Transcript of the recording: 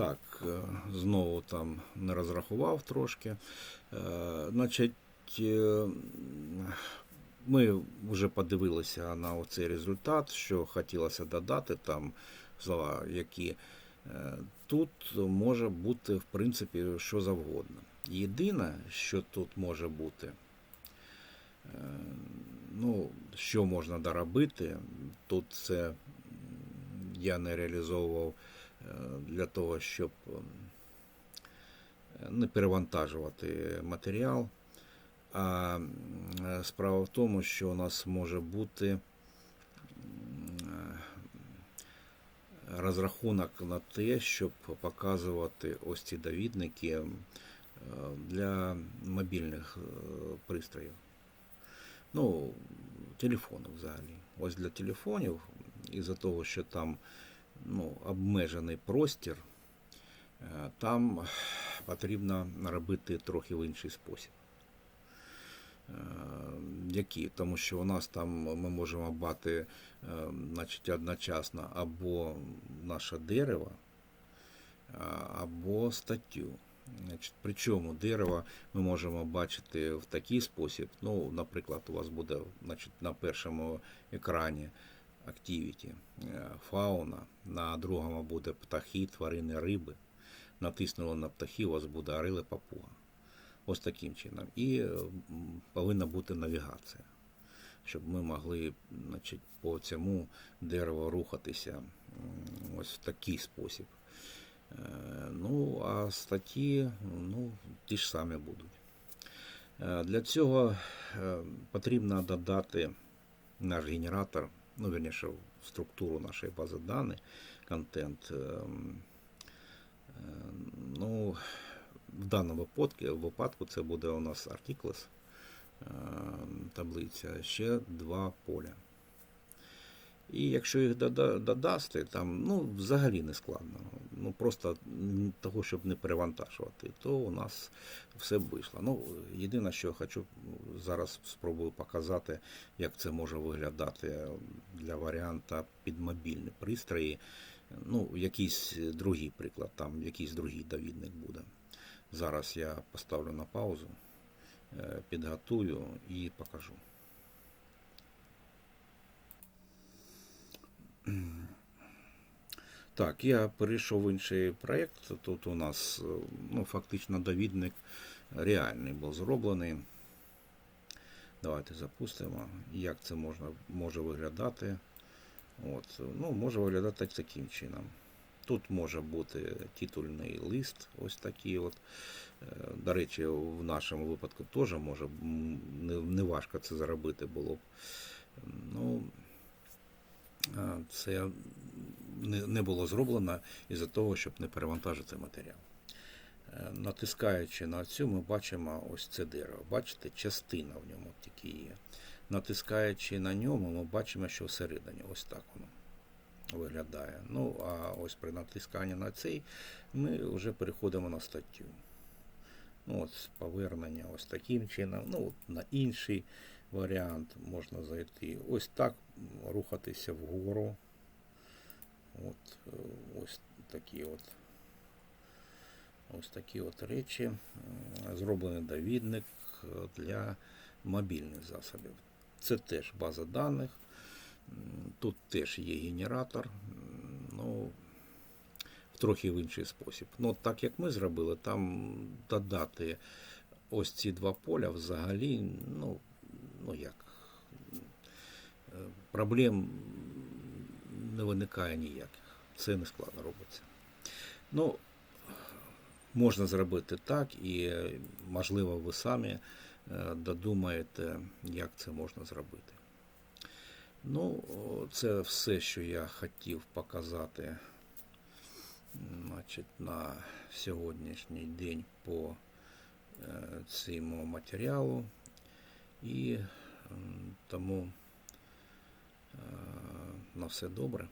Так, е, знову там не розрахував трошки. Е, Значить, е, ми вже подивилися на оцей результат, що хотілося додати там слова, які тут може бути в принципі що завгодно. Єдине, що тут може бути, ну, що можна доробити, тут це я не реалізовував для того, щоб не перевантажувати матеріал. А справа в тому, що у нас може бути розрахунок на те, щоб показувати ось ці довідники е, для мобільних е, пристроїв. Ну, телефонів взагалі. Ось для телефонів, із-за того, що там ну, обмежений простір, е, там потрібно робити трохи в інший спосіб. Е, Які? Тому що у нас там ми можемо бати е, значить, одночасно або наше дерево, або статтю. Значить, причому дерево ми можемо бачити в такий спосіб. Ну, наприклад, у вас буде значить, на першому екрані Activity е, фауна, на другому буде птахи, тварини, риби. Натиснули на птахи, у вас буде орели папуга. Ось таким чином. І е, повинна бути навігація, щоб ми могли значить, по цьому дереву рухатися ось в такий спосіб. Е, Ну, а статті ну, ті ж самі будуть. Для цього потрібно додати наш генератор, ну, вернее, в структуру нашої бази данных, контент. е, Ну, в даному випадку, випадку це буде у нас е, таблиця, ще два поля. І якщо їх додасти, там ну, взагалі не складно. Ну просто того, щоб не перевантажувати, то у нас все вийшло. Ну, єдине, що я хочу зараз спробую показати, як це може виглядати для варіанта під мобільні пристрої. Ну, якийсь другий приклад, там якийсь другий довідник буде. Зараз я поставлю на паузу, е, підготую і покажу. Так, я перейшов в інший проєкт. Тут у нас е, ну, фактично довідник реальний був зроблений. Давайте запустимо, як це можна, може виглядати. От, ну, може виглядати таким чином. Тут може бути титульний лист, ось такий. От. Е, До речі, в нашому випадку теж може м, не, не важко це зробити було б. Ну, це не, було зроблено із-за того, щоб не перевантажити матеріал. Е, Натискаючи на цю, ми бачимо ось це дерево. Бачите, частина в ньому тільки є. Натискаючи на ньому, ми бачимо, що всередині ось так воно виглядає. Ну, а ось при натисканні на цей ми вже переходимо на статтю. Ну, от повернення ось таким чином. Ну, от на інший варіант можна зайти. Ось так рухатися вгору. От, е, ось такі от. Ось такі от речі. Зроблений довідник е, для мобільних засобів. Це теж база даних. Тут теж є генератор. Ну, в трохи в інший спосіб. Ну, так як ми зробили, там додати ось ці два поля взагалі, ну, ну як, е, проблем не виникає ніяких. Це не складно робиться. Ну, можна зробити так, і можливо ви самі е, додумаєте, як це можна зробити. Ну, це все, що я хотів показати значить, на сьогоднішній день по е, цьому матеріалу. І тому е, на все добре.